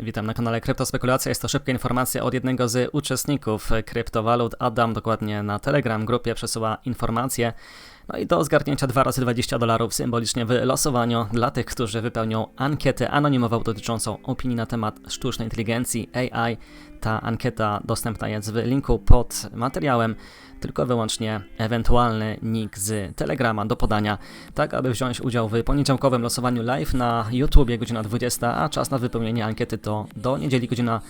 Witam na kanale Kryptospekulacja. Jest to szybka informacja od jednego z uczestników kryptowalut. Adam dokładnie na Telegram grupie przesyła informacje. No i do zgarnięcia 2 razy 20 dolarów symbolicznie w losowaniu dla tych, którzy wypełnią ankietę anonimową dotyczącą opinii na temat sztucznej inteligencji AI. Ta ankieta dostępna jest w linku pod materiałem, tylko wyłącznie ewentualny nick z Telegrama do podania, tak aby wziąć udział w poniedziałkowym losowaniu live na YouTubie godzina 20, a czas na wypełnienie ankiety to do niedzieli godzina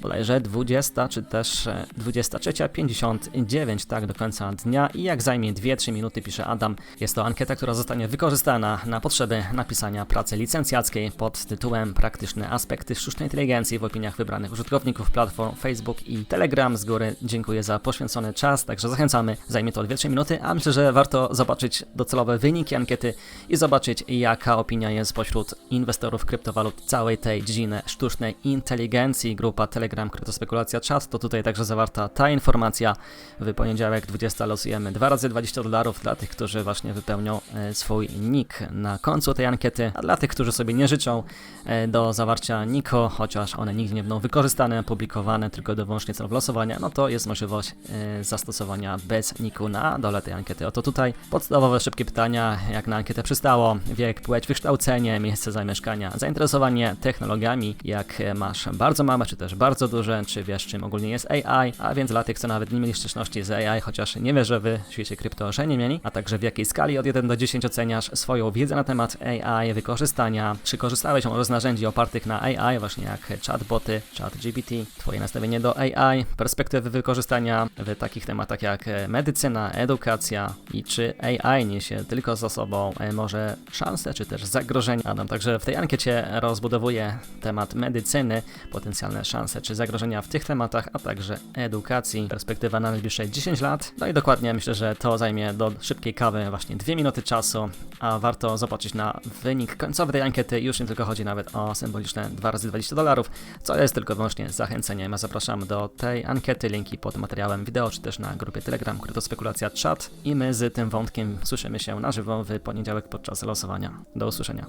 bodajże 20 czy też e, 23.59, tak do końca dnia i jak zajmie 2-3 minuty, pisze Adam, jest to ankieta, która zostanie wykorzystana na potrzeby napisania pracy licencjackiej pod tytułem Praktyczne aspekty sztucznej inteligencji w opiniach wybranych użytkowników platform Facebook i Telegram. Z góry dziękuję za poświęcony czas, także zachęcamy, zajmie to 2-3 minuty, a myślę, że warto zobaczyć docelowe wyniki ankiety i zobaczyć jaka opinia jest pośród inwestorów kryptowalut całej tej dziedziny sztucznej inteligencji. Grupa Telegram Kryptospekulacja Chat to tutaj także zawarta ta informacja. W poniedziałek 20 losujemy 2 razy 20 dolarów dla tych, którzy właśnie wypełnią e, swój nick na końcu tej ankiety, a dla tych, którzy sobie nie życzą e, do zawarcia niku, chociaż one nigdy nie będą wykorzystane, publikowane tylko do wyłącznie celów losowania, no to jest możliwość e, zastosowania bez niku na dole tej ankiety. Oto tutaj podstawowe szybkie pytania, jak na ankietę przystało, wiek, płeć, wykształcenie, miejsce zamieszkania, zainteresowanie technologiami, jak masz bardzo małe czy też bardzo duże, czy wiesz czym ogólnie jest AI, a więc dla tych, co nawet nie mieli styczności z AI, chociaż nie wierzę, wy w świecie krypto, że nie mieli, a także w jakiej skali od 1 do 10 oceniasz swoją wiedzę na temat AI, wykorzystania, czy korzystałeś może z narzędzi opartych na AI, właśnie jak chatboty, ChatGPT, twoje nastawienie do AI, perspektywy wykorzystania w takich tematach jak medycyna, edukacja i czy AI niesie tylko za sobą e, może szanse, czy też zagrożenia. Adam także w tej ankiecie rozbudowuje temat medycyny, potencjalne szanse czy zagrożenia w tych tematach, a także edukacji, perspektywa na najbliższe 10 lat. No i dokładnie myślę, że to zajmie do szybkiej kawy właśnie 2 minuty czasu, a warto zobaczyć na wynik końcowy tej ankiety. Już nie tylko chodzi nawet o symboliczne 2 razy 20 dolarów, co jest tylko wyłącznie zachęceniem. Ja zapraszam do tej ankiety, linki pod materiałem wideo, czy też na grupie Telegram, Kryptospekulacja Chat i my z tym wątkiem słyszymy się na żywo w poniedziałek podczas losowania. Do usłyszenia.